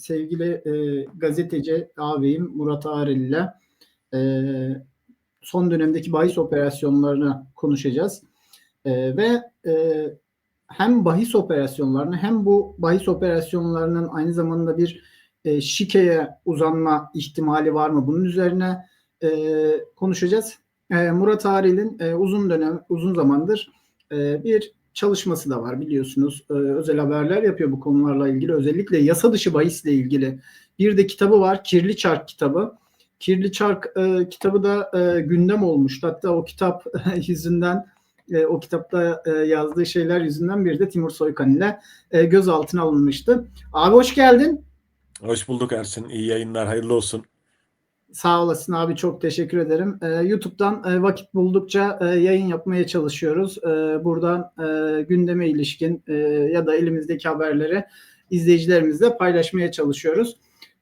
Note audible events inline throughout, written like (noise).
sevgili e, gazeteci ağabeyim Murat Ağrel ile e, son dönemdeki bahis operasyonlarını konuşacağız. E, ve e, hem bahis operasyonlarını hem bu bahis operasyonlarının aynı zamanda bir e, şikeye uzanma ihtimali var mı? Bunun üzerine e, konuşacağız. E, Murat Ağrel'in e, uzun dönem, uzun zamandır e, bir çalışması da var biliyorsunuz. E, özel haberler yapıyor bu konularla ilgili. Özellikle yasa dışı bahisle ilgili. Bir de kitabı var. Kirli Çark kitabı. Kirli Çark e, kitabı da e, gündem olmuştu. Hatta o kitap (laughs) yüzünden e, o kitapta e, yazdığı şeyler yüzünden bir de Timur Soykan ile e, gözaltına alınmıştı. Abi hoş geldin. Hoş bulduk Ersin. İyi yayınlar. Hayırlı olsun. Sağ olasın abi çok teşekkür ederim. Ee, YouTube'dan e, vakit buldukça e, yayın yapmaya çalışıyoruz. E, buradan e, gündeme ilişkin e, ya da elimizdeki haberleri izleyicilerimizle paylaşmaya çalışıyoruz.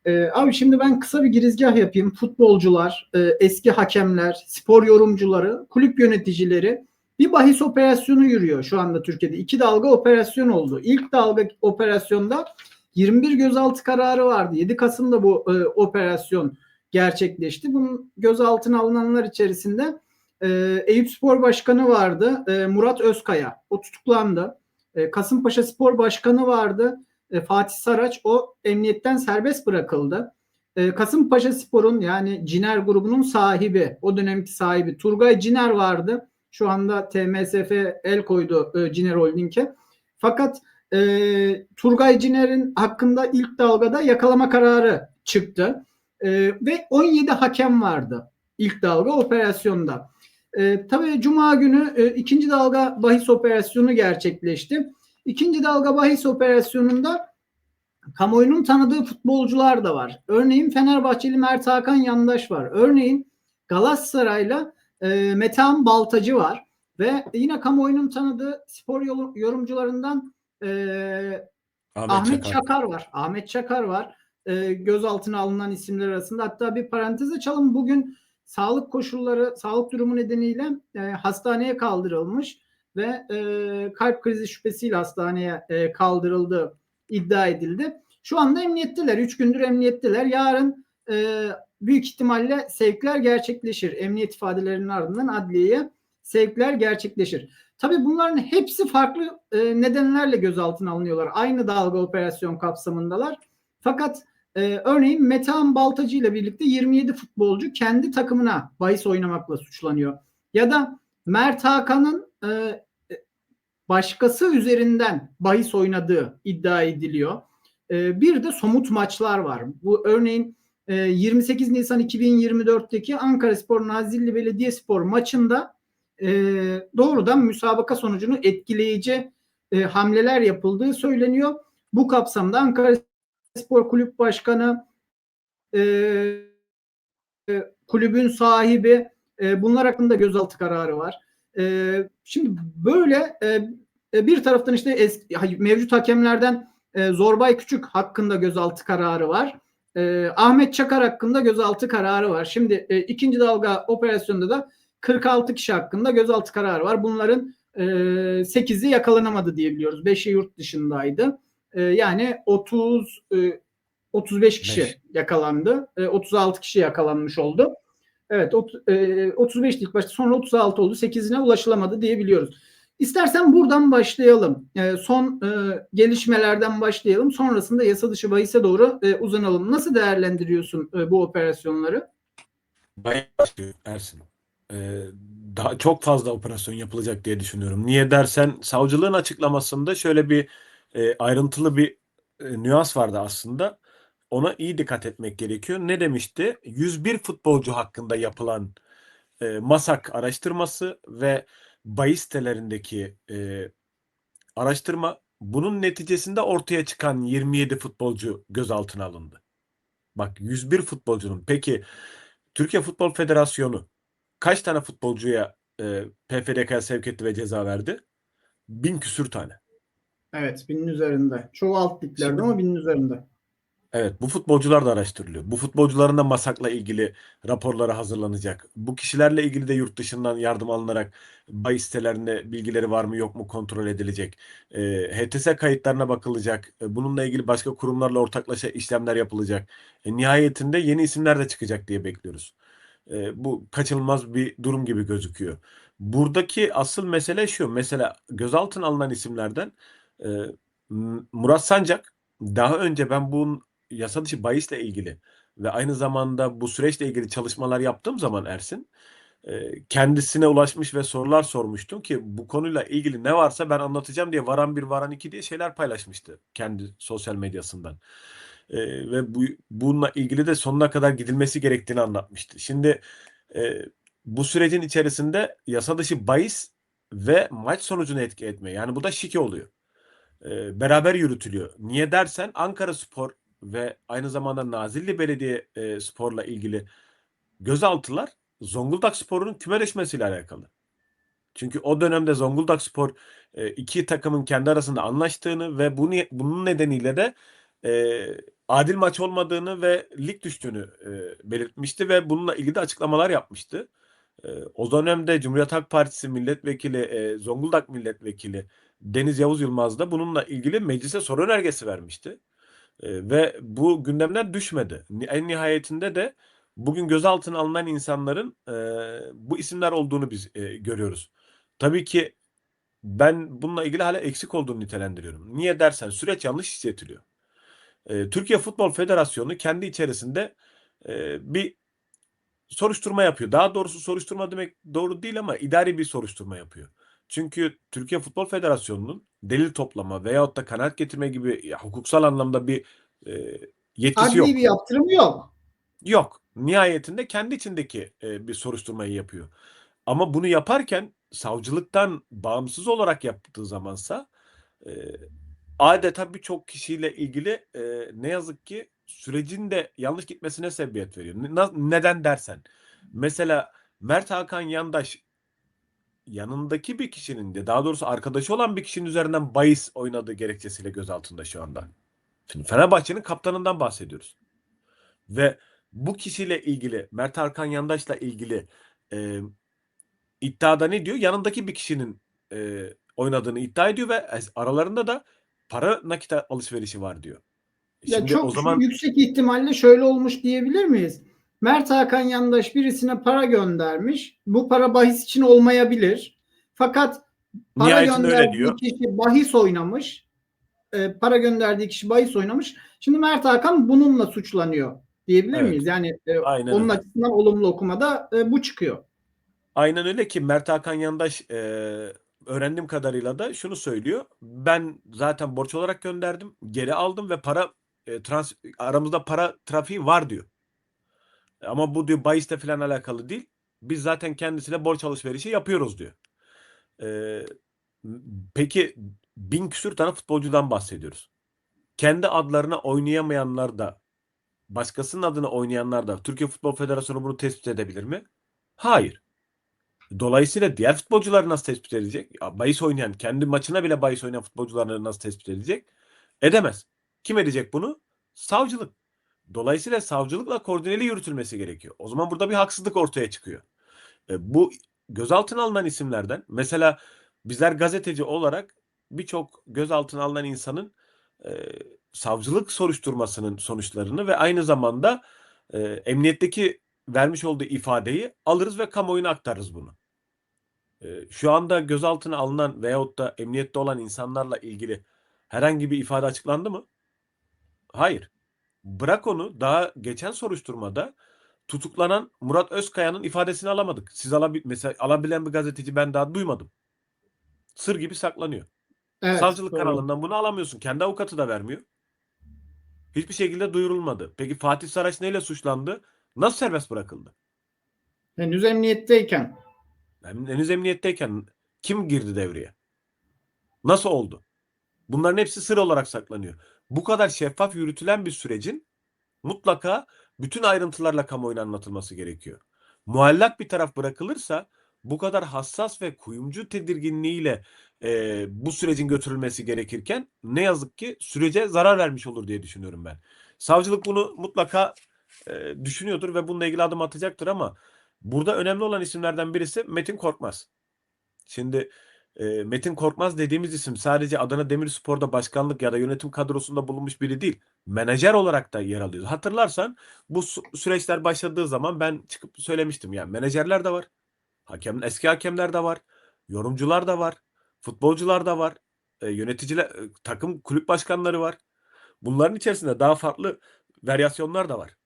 E, abi şimdi ben kısa bir girizgah yapayım. Futbolcular, e, eski hakemler, spor yorumcuları, kulüp yöneticileri bir bahis operasyonu yürüyor şu anda Türkiye'de. İki dalga operasyon oldu. İlk dalga operasyonda 21 gözaltı kararı vardı. 7 Kasım'da bu e, operasyon gerçekleşti. Bunun gözaltına alınanlar içerisinde e, Eyüp Spor Başkanı vardı. E, Murat Özkaya. O tutuklandı. E, Kasımpaşa Spor Başkanı vardı. E, Fatih Saraç. O emniyetten serbest bırakıldı. E, Kasımpaşa Spor'un yani Ciner grubunun sahibi, o dönemki sahibi Turgay Ciner vardı. Şu anda TMSF el koydu e, Ciner Holding'e. Fakat e, Turgay Ciner'in hakkında ilk dalgada yakalama kararı çıktı. E, ve 17 hakem vardı ilk dalga operasyonda. E, tabii Cuma günü e, ikinci dalga bahis operasyonu gerçekleşti. İkinci dalga bahis operasyonunda kamuoyunun tanıdığı futbolcular da var. Örneğin Fenerbahçeli Mert Hakan Yandaş var. Örneğin Galatasaray'la e, Metehan Baltacı var. Ve yine kamuoyunun tanıdığı spor yorumcularından e, Ahmet, Ahmet Çakar. Çakar var. Ahmet Çakar var e, gözaltına alınan isimler arasında. Hatta bir parantez açalım. Bugün sağlık koşulları, sağlık durumu nedeniyle e, hastaneye kaldırılmış ve e, kalp krizi şüphesiyle hastaneye e, kaldırıldı iddia edildi. Şu anda emniyetteler. Üç gündür emniyetteler. Yarın e, büyük ihtimalle sevkler gerçekleşir. Emniyet ifadelerinin ardından adliyeye sevkler gerçekleşir. Tabii bunların hepsi farklı e, nedenlerle gözaltına alınıyorlar. Aynı dalga operasyon kapsamındalar. Fakat ee, örneğin Metehan Baltacı ile birlikte 27 futbolcu kendi takımına bahis oynamakla suçlanıyor. Ya da Mert Hakan'ın e, başkası üzerinden bahis oynadığı iddia ediliyor. E, bir de somut maçlar var. Bu örneğin e, 28 Nisan 2024'teki Ankara Spor Nazilli Belediyespor maçında e, doğrudan müsabaka sonucunu etkileyici e, hamleler yapıldığı söyleniyor. Bu kapsamda Ankara Spor Kulüp Başkanı, e, e, kulübün sahibi e, bunlar hakkında gözaltı kararı var. E, şimdi böyle e, e bir taraftan işte eski, mevcut hakemlerden e, Zorbay Küçük hakkında gözaltı kararı var. E, Ahmet Çakar hakkında gözaltı kararı var. Şimdi e, ikinci dalga operasyonda da 46 kişi hakkında gözaltı kararı var. Bunların e, 8'i yakalanamadı diyebiliyoruz. 5'i yurt dışındaydı. E, yani 30 e, 35 kişi Beş. yakalandı. E, 36 kişi yakalanmış oldu. Evet ot, e, 35 ilk başta sonra 36 oldu. 8'ine ulaşılamadı diyebiliyoruz. İstersen buradan başlayalım. E, son e, gelişmelerden başlayalım. Sonrasında yasa dışı bahise doğru e, uzanalım. Nasıl değerlendiriyorsun e, bu operasyonları? Bayağı Ersin. Ee, daha çok fazla operasyon yapılacak diye düşünüyorum. Niye dersen savcılığın açıklamasında şöyle bir e, ayrıntılı bir e, nüans vardı aslında. Ona iyi dikkat etmek gerekiyor. Ne demişti? 101 futbolcu hakkında yapılan e, MASAK araştırması ve bahis sitelerindeki e, araştırma bunun neticesinde ortaya çıkan 27 futbolcu gözaltına alındı. Bak 101 futbolcunun. Peki Türkiye Futbol Federasyonu kaç tane futbolcuya e, PFDK'ya sevk etti ve ceza verdi? Bin küsür tane. Evet binin üzerinde. Çoğu alt liglerde ama binin üzerinde. Evet, bu futbolcular da araştırılıyor. Bu futbolcuların da masakla ilgili raporları hazırlanacak. Bu kişilerle ilgili de yurt dışından yardım alınarak bahis sitelerinde bilgileri var mı yok mu kontrol edilecek. E, HTS kayıtlarına bakılacak. E, bununla ilgili başka kurumlarla ortaklaşa işlemler yapılacak. E, nihayetinde yeni isimler de çıkacak diye bekliyoruz. E, bu kaçınılmaz bir durum gibi gözüküyor. Buradaki asıl mesele şu. Mesela gözaltına alınan isimlerden Murat Sancak daha önce ben bunun yasa dışı bahisle ilgili ve aynı zamanda bu süreçle ilgili çalışmalar yaptığım zaman Ersin kendisine ulaşmış ve sorular sormuştum ki bu konuyla ilgili ne varsa ben anlatacağım diye varan bir varan iki diye şeyler paylaşmıştı kendi sosyal medyasından. E, ve bu bununla ilgili de sonuna kadar gidilmesi gerektiğini anlatmıştı. Şimdi e, bu sürecin içerisinde yasa dışı bahis ve maç sonucunu etki etme. Yani bu da şike oluyor. E, beraber yürütülüyor. Niye dersen Ankara Spor ve aynı zamanda Nazilli Belediye e, Spor'la ilgili gözaltılar Zonguldak Spor'un kümeleşmesiyle alakalı. Çünkü o dönemde Zonguldak Spor e, iki takımın kendi arasında anlaştığını ve bunu, bunun nedeniyle de e, adil maç olmadığını ve lig düştüğünü e, belirtmişti ve bununla ilgili de açıklamalar yapmıştı. E, o dönemde Cumhuriyet Halk Partisi milletvekili, e, Zonguldak milletvekili Deniz Yavuz Yılmaz da bununla ilgili meclise soru önergesi vermişti. E, ve bu gündemden düşmedi. En nihayetinde de bugün gözaltına alınan insanların e, bu isimler olduğunu biz e, görüyoruz. Tabii ki ben bununla ilgili hala eksik olduğunu nitelendiriyorum. Niye dersen süreç yanlış hissettiriyor. E, Türkiye Futbol Federasyonu kendi içerisinde e, bir soruşturma yapıyor. Daha doğrusu soruşturma demek doğru değil ama idari bir soruşturma yapıyor. Çünkü Türkiye Futbol Federasyonu'nun delil toplama veyahut da kanaat getirme gibi ya, hukuksal anlamda bir e, yetkisi Adli yok. bir yaptırım yok. Yok. Nihayetinde kendi içindeki e, bir soruşturmayı yapıyor. Ama bunu yaparken savcılıktan bağımsız olarak yaptığı zamansa e, adeta birçok kişiyle ilgili e, ne yazık ki sürecin de yanlış gitmesine sebebiyet veriyor. Na- neden dersen. Mesela Mert Hakan Yandaş yanındaki bir kişinin de daha doğrusu arkadaşı olan bir kişinin üzerinden bahis oynadığı gerekçesiyle gözaltında şu anda. Şimdi Fenerbahçe'nin kaptanından bahsediyoruz. Ve bu kişiyle ilgili Mert Hakan Yandaş'la ilgili e, iddiada ne diyor? Yanındaki bir kişinin e, oynadığını iddia ediyor ve aralarında da para nakit alışverişi var diyor. Ya Şimdi çok o zaman yüksek ihtimalle şöyle olmuş diyebilir miyiz? Mert Hakan Yandaş birisine para göndermiş. Bu para bahis için olmayabilir. Fakat para gönderdiği kişi bahis oynamış. Ee, para gönderdiği kişi bahis oynamış. Şimdi Mert Hakan bununla suçlanıyor diyebilir Evet. miyiz? Yani e, Aynen onun öyle. açısından olumlu okumada e, bu çıkıyor. Aynen öyle ki Mert Hakan Yandaş e, öğrendiğim kadarıyla da şunu söylüyor. Ben zaten borç olarak gönderdim, geri aldım ve para e, trans aramızda para trafiği var diyor. Ama bu diyor bahisle falan alakalı değil. Biz zaten kendisiyle borç alışverişi yapıyoruz diyor. E, peki bin küsür tane futbolcudan bahsediyoruz. Kendi adlarına oynayamayanlar da başkasının adına oynayanlar da Türkiye Futbol Federasyonu bunu tespit edebilir mi? Hayır. Dolayısıyla diğer futbolcuları nasıl tespit edecek? Ya, bahis oynayan, kendi maçına bile bahis oynayan futbolcuları nasıl tespit edecek? Edemez. Kim edecek bunu? Savcılık. Dolayısıyla savcılıkla koordineli yürütülmesi gerekiyor. O zaman burada bir haksızlık ortaya çıkıyor. E, bu gözaltına alınan isimlerden mesela bizler gazeteci olarak birçok gözaltına alınan insanın e, savcılık soruşturmasının sonuçlarını ve aynı zamanda e, emniyetteki vermiş olduğu ifadeyi alırız ve kamuoyuna aktarırız bunu. E, şu anda gözaltına alınan veyahut da emniyette olan insanlarla ilgili herhangi bir ifade açıklandı mı? Hayır. Bırak onu daha geçen soruşturmada tutuklanan Murat Özkaya'nın ifadesini alamadık. Siz alabil mesela alabilen bir gazeteci ben daha duymadım. Sır gibi saklanıyor. Evet, Savcılık doğru. kanalından bunu alamıyorsun. Kendi avukatı da vermiyor. Hiçbir şekilde duyurulmadı. Peki Fatih Saraç neyle suçlandı? Nasıl serbest bırakıldı? Henüz emniyetteyken. Hem henüz emniyetteyken kim girdi devreye? Nasıl oldu? Bunların hepsi sır olarak saklanıyor. Bu kadar şeffaf yürütülen bir sürecin mutlaka bütün ayrıntılarla kamuoyuna anlatılması gerekiyor. Muallak bir taraf bırakılırsa bu kadar hassas ve kuyumcu tedirginliğiyle e, bu sürecin götürülmesi gerekirken ne yazık ki sürece zarar vermiş olur diye düşünüyorum ben. Savcılık bunu mutlaka e, düşünüyordur ve bununla ilgili adım atacaktır ama burada önemli olan isimlerden birisi Metin Korkmaz. Şimdi e, Metin Korkmaz dediğimiz isim sadece Adana Demirspor'da başkanlık ya da yönetim kadrosunda bulunmuş biri değil. Menajer olarak da yer alıyor. Hatırlarsan bu sü- süreçler başladığı zaman ben çıkıp söylemiştim. Yani menajerler de var. Hakem, eski hakemler de var. Yorumcular da var. Futbolcular da var. E, yöneticiler, e, takım kulüp başkanları var. Bunların içerisinde daha farklı varyasyonlar da var.